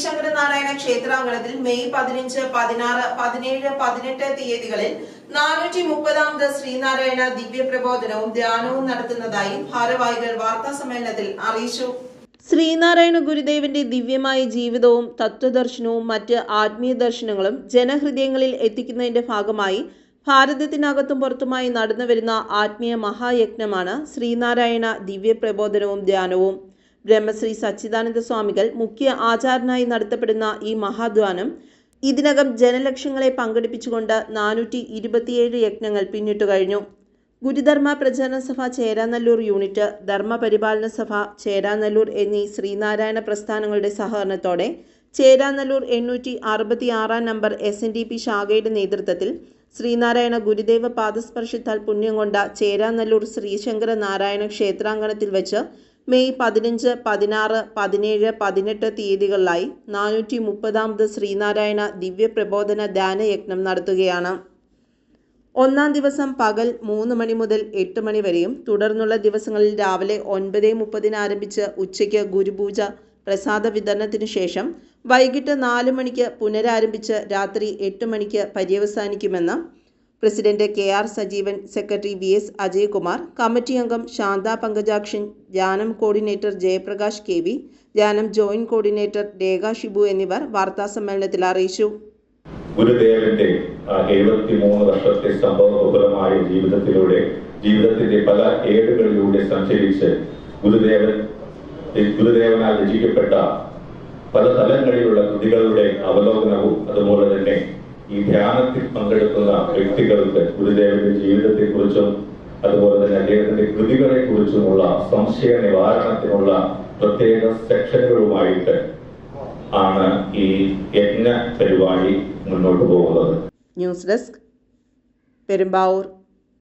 Sreesankaranarayana ക്ഷേത്രാങ്കണത്തിൽ May പതിനഞ്ച് പതിനാറ് പതിനേഴ് പതിനെട്ട് തീയതികളിൽ നാനൂറ്റി മുപ്പതാമത് ശ്രീനാരായണ ദിവ്യപ്രബോധനവും ധ്യാനവും നടത്തുന്നതായി ഭാരവാഹികൾ വാർത്താ സമ്മേളനത്തിൽ അറിയിച്ചു. ശ്രീനാരായണ ഗുരുദേവന്റെ ദിവ്യമായ ജീവിതവും തത്വദർശനവും മറ്റ് ആത്മീയ ദർശനങ്ങളും ജനഹൃദയങ്ങളിൽ എത്തിക്കുന്നതിന്റെ ഭാഗമായി ഭാരതത്തിനകത്തും പുറത്തുമായി നടന്നുവരുന്ന ആത്മീയ മഹായജ്ഞമാണ് ശ്രീനാരായണ ദിവ്യപ്രബോധനവും ധ്യാനവും. ബ്രഹ്മശ്രീ സച്ചിദാനന്ദ സ്വാമികൾ മുഖ്യ ആചാരനായി നടത്തപ്പെടുന്ന ഈ മഹാധ്വാനം ഇതിനകം ജനലക്ഷങ്ങളെ പങ്കെടുപ്പിച്ചുകൊണ്ട് നാനൂറ്റി ഇരുപത്തിയേഴ് യജ്ഞങ്ങൾ പിന്നിട്ടു കഴിഞ്ഞു. ഗുരുധർമ്മ പ്രചരണ സഭ ചേരാനല്ലൂർ യൂണിറ്റ് ധർമ്മ പരിപാലന സഭ ചേരാനല്ലൂർ എന്നീ ശ്രീനാരായണ പ്രസ്ഥാനങ്ങളുടെ സഹകരണത്തോടെ ചേരാനല്ലൂർ എണ്ണൂറ്റി അറുപത്തി ആറാം number S N D P ശാഖയുടെ നേതൃത്വത്തിൽ ശ്രീനാരായണ ഗുരുദേവ പാദസ്പർശത്താൽ പുണ്യം കൊണ്ട ചേരാനല്ലൂർ ശ്രീശങ്കര നാരായണ ക്ഷേത്രാങ്കണത്തിൽ വെച്ച് മെയ് പതിനഞ്ച് പതിനാറ് പതിനേഴ് പതിനെട്ട് തീയതികളിലായി നാനൂറ്റി മുപ്പതാമത് ശ്രീനാരായണ ദിവ്യപ്രബോധന ധ്യാനയജ്ഞം നടത്തുകയാണ്. ഒന്നാം ദിവസം പകൽ മൂന്ന് മണി മുതൽ എട്ട് മണി വരെയും തുടർന്നുള്ള ദിവസങ്ങളിൽ രാവിലെ ഒൻപത് മുപ്പതിന് ആരംഭിച്ച് ഉച്ചയ്ക്ക് ഗുരുപൂജ പ്രസാദ വിതരണത്തിനു ശേഷം വൈകിട്ട് നാല് മണിക്ക് പുനരാരംഭിച്ച് രാത്രി എട്ട് മണിക്ക് പര്യവസാനിക്കുമെന്ന് president K R Sajeevan secretary V S Ajayakumar committee അംഗം ശാന്ത പങ്കജാക്ഷൻ ധ്യാനം കോർഡിനേറ്റർ ജയപ്രകാശ് കെ വി ധ്യാനം ജോയിന്റ് കോർഡിനേറ്റർ രേഖ ഷിബു എന്നിവർ വാർത്താ സമ്മേളനത്തിൽ അറിയിച്ചു. ഗുരുദേവന്റെ എഴുപത്തിമൂന്ന് വർഷത്തെ സംഭവബഹുലമായ ജീവിതത്തിലൂടെ ജീവിതത്തിന്റെ പല ഏടുകളിലൂടെ സഞ്ചരിച്ച് ഗുരുദേവൻ ഗുരുദേവനാൽ രചിക്കപ്പെട്ട പല തലങ്ങളിലുള്ള കൃതികളുടെ അവലോകനവും അതുപോലെ തന്നെ ഈ ധ്യാനത്തിൽ പങ്കെടുക്കുന്ന വ്യക്തികൾക്ക് ഗുരുദേവന്റെ ജീവിതത്തെക്കുറിച്ചും അതുപോലെ തന്നെ അദ്ദേഹത്തിന്റെ കൃതികളെ കുറിച്ചുമുള്ള സംശയ നിവാരണത്തിനുള്ള പ്രത്യേക സെക്ഷനുകളുമായിട്ട് ആണ് ഈ യജ്ഞ പരിപാടി മുന്നോട്ട് പോകുന്നത്. News desk Perumbavoor.